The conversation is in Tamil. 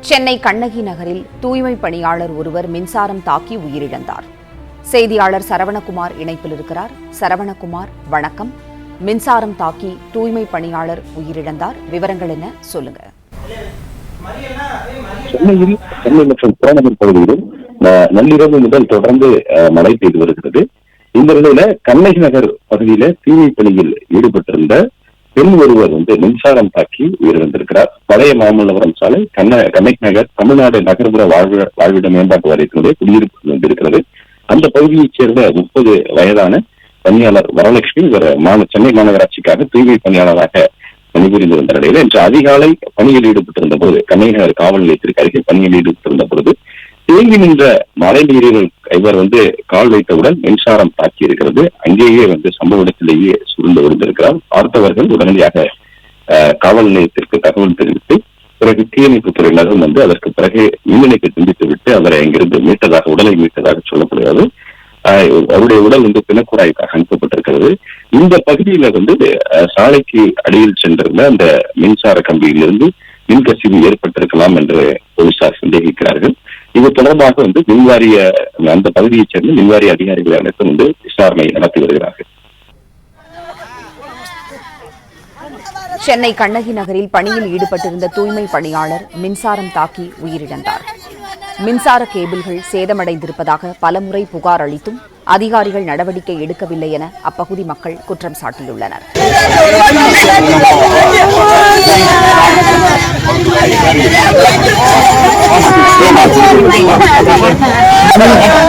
சென்னை கண்ணகி நகரில் தூய்மை பணியாளர் ஒருவர் மின்சாரம் தாக்கி உயிரிழந்தார். செய்தியாளர் சரவணகுமார் இணைப்பில் இருக்கிறார். சரவணகுமார் வணக்கம். மின்சாரம் தாக்கி தூய்மை பணியாளர் உயிரிழந்தார். விவரங்கள் என்ன? சொல்லுங்க. சென்னையில் சென்னை மற்றும் புறநகர் பகுதியிலும் நள்ளிரவு முதல் தொடர்ந்து மழை பெய்து வருகிறது. இந்த நிலையில கண்ணகி நகர் பகுதியில தீமை பணியில் ஈடுபட்டிருந்த பெண் ஒருவர் வந்து மின்சாரம் தாக்கி உயிரிழந்திருக்கிறார். பழைய மாமல்லபுரம் சாலை கண்ண கண்ணகி நகர் தமிழ்நாடு நகர்ப்புற வாழ்விட வாழ்விட மேம்பாட்டு வாரியத்தினுடைய குடியிருப்பு வந்திருக்கிறது அந்த பகுதியைச் சேர்ந்த முப்பது வயதான பணியாளர் வரலட்சுமி இவர் சென்னை மாநகராட்சிக்காக தூய்மை பணியாளராக பணிபுரிந்து வந்த நிலையில இன்று அதிகாலை பணியில் ஈடுபட்டிருந்த போது கண்ணைநகர் காவல் நிலையத்திற்கு அருகில் பணியில் ஈடுபட்டிருந்த பொழுது தேங்கி நின்ற மழை நீரில் இவர் வந்து கால் வைத்தவுடன் மின்சாரம் தாக்கி இருக்கிறது அங்கேயே வந்து சம்பவ இடத்திலேயே சுருண்டு விழுந்திருக்கிறார் பார்த்தவர்கள் உடனடியாக காவல் நிலையத்திற்கு தகவல் தெரிவித்து பிறகு தீயணைப்பு துறையினரும் வந்து அதற்கு பிறகு மின்னிணைப்பு துண்டித்து விட்டு அவரை அங்கிருந்து மீட்டதாக உடலை மீட்டதாக சொல்லப்படுகிறது. அவருடைய உடல் வந்து பிணக்குறாய்க்காக அனுப்பப்பட்டிருக்கிறது. இந்த பகுதியில வந்து சாலைக்கு அடியில் சென்றிருந்த அந்த மின்சார கம்பியிலிருந்து மின்கசிவு ஏற்பட்டிருக்கலாம் என்று போலீசார் சந்தேகிக்கிறார்கள். இது தொடர்பாக வந்து மின்வாரிய அந்த பகுதியைச் சேர்ந்த மின்வாரிய அதிகாரிகள் அனைத்தும் வந்து விசாரணை நடத்தி வருகிறார்கள். சென்னை கண்ணகி நகரில் பணியில் ஈடுபட்டிருந்த தூய்மை பணியாளர் மின்சாரம் தாக்கி உயிரிழந்தார் மின்சார கேபிள்கள் சேதமடைந்திருப்பதாக பலமுறை புகார் அளித்தும் அதிகாரிகள் நடவடிக்கை எடுக்கவில்லை என அப்பகுதி மக்கள் குற்றம் சாட்டியுள்ளனர் Thank you.